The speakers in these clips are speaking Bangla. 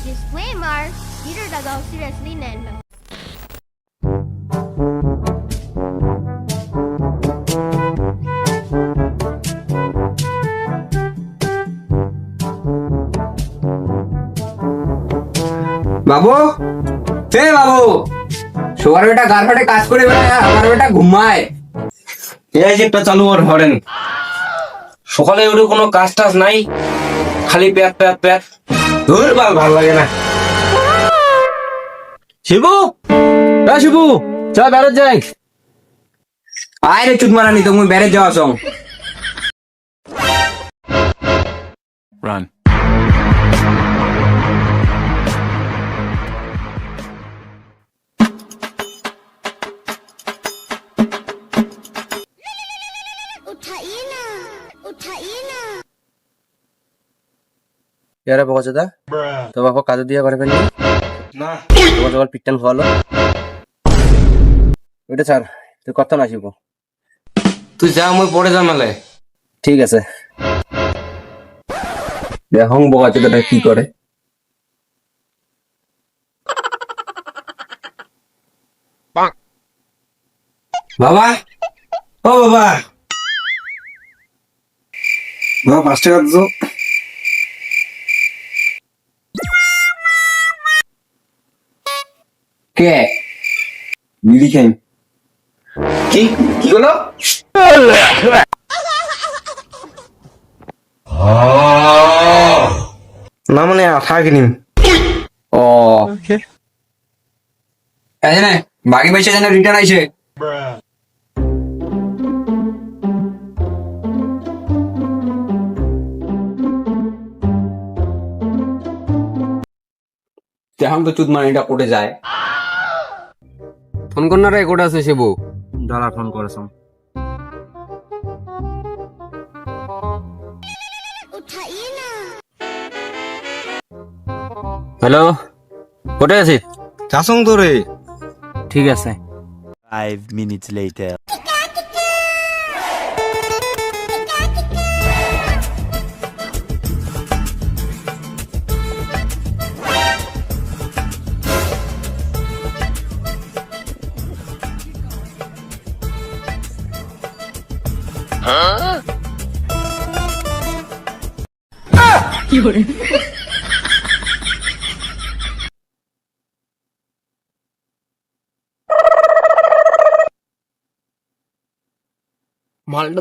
Disclaimer, Peter daw seriously nen. বাবু? হে বাবু! সবার বেটা গার ফাটে কাজ করে বেড়ায় আমার বেটা ঘুমায়। এই যে একটা চালু আর হরেন সকালে ওর কোনো কাজ টাজ নাই খালি প্যাত প্যাত প্যাত। তোর বাল ভালো লাগে না। শিবু? রা শিবু চল বেরোত যাই। আয় রে চুত মারানি তুমি বেড়ে যাওয়া আসো Run. ইয়ারে বকচদা তো বাবা কাজে দিয়ে পারবেন না? না। তোমার সকাল পিটটান খাওয়ালো। ওইটা ছাড় তুই কথা না শিবু তুই যা মুই পড়ে যা মেলে ঠিক আছে। দেখং বকাচোদাটা কি করে। বাবা। ও বাবা। বাবা পাঁচ টাকা দিছো কে? বিড়ি খাই কি? কি হলো? না মানে আঠা কিনিম ও। এই নে, বাকি পয়সা যেন রিটার্ন আইছে এখন তো চুদ মানিটা কোটে যায়। ফোন করনারা কোটা আছে শিবু? দাঁড়া ফোন করেছাম হ্যালো কোথায় আছিস? চাসং তো রে ঠিক আছে। 5 মিনিটস লেটার মালটা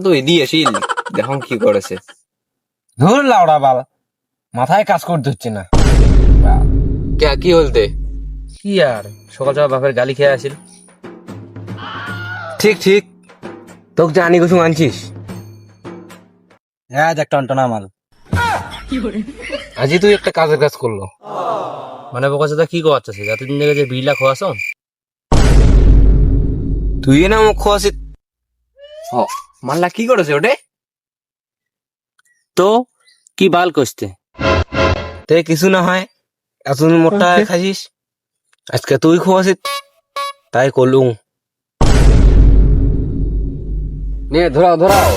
তো এদিকে আসিল দেখুন কি করেছে। ধুর লাউড়া বাল। মাথায় কাজ করতে হচ্ছে না। কে কি বলতে কি আর সকাল সকাল বাপের গালি খেয়ে আসিল। ঠিক ঠিক। তোকে জানি কিছু মানছিস হ্যাঁ দেখ টনটনা মাল আজই তুই একটা কাজের কাজ করল। মানে বোকা দাদা কি কোয়াচ্ছিস এতদিন থেকে যে বিড়লা খোয়াছ তুই না মুখ খোয়াছিস ও মাল্লা কি করেছে ওটে? তো কি বাল কষতে তে কিছু না হয় এতদিন মোটা খাইছিস। আজকে তুই খোয়াছিস তাই করলুম। নে ধরাও ধরাও।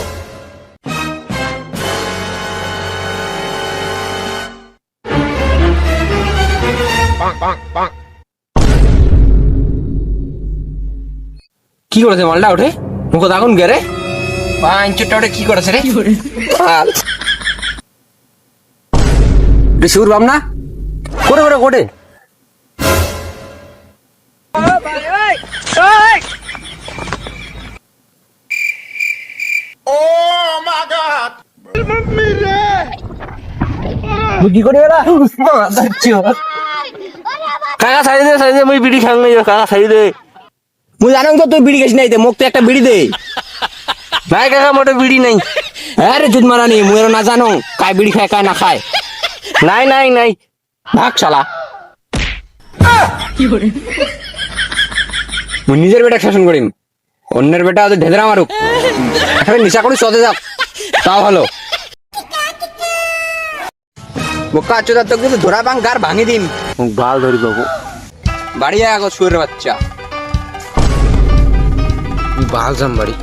কি করেছে মালটা ওঠে? মুখ দাগুন গে রে? পাঁচটা ওঠে কি করেছে রে? বাল। রে শিউর বাম না? করে করে কোটে। কি করে বেড়া কাকা দে দে মুই বিড়ি খাং নাই কাকা দে। মুই তো তুই বিড়ি খাইস নাই দে মোক তো একটা বিড়ি দে। নাই কাকা মোটে বিড়ি নাই। মুই না জানো কাই বিড়ি খায় কাই না খায়। নাই নাই নাই। ভাগ শালা। মুই নিজের বেটা শাসন করিম। অন্যের বেটা ওদের ঢেদরা মারুক। নিশা করি সদে যাক। তাও ভালো। বোকা চোদা তো কিছু ধরা বাং গার ভাঙি দিম। গাল ধরি বাবু বাড়ি আয় আগো শুয়ের বাচ্চা। বাল যাম বাড়ি।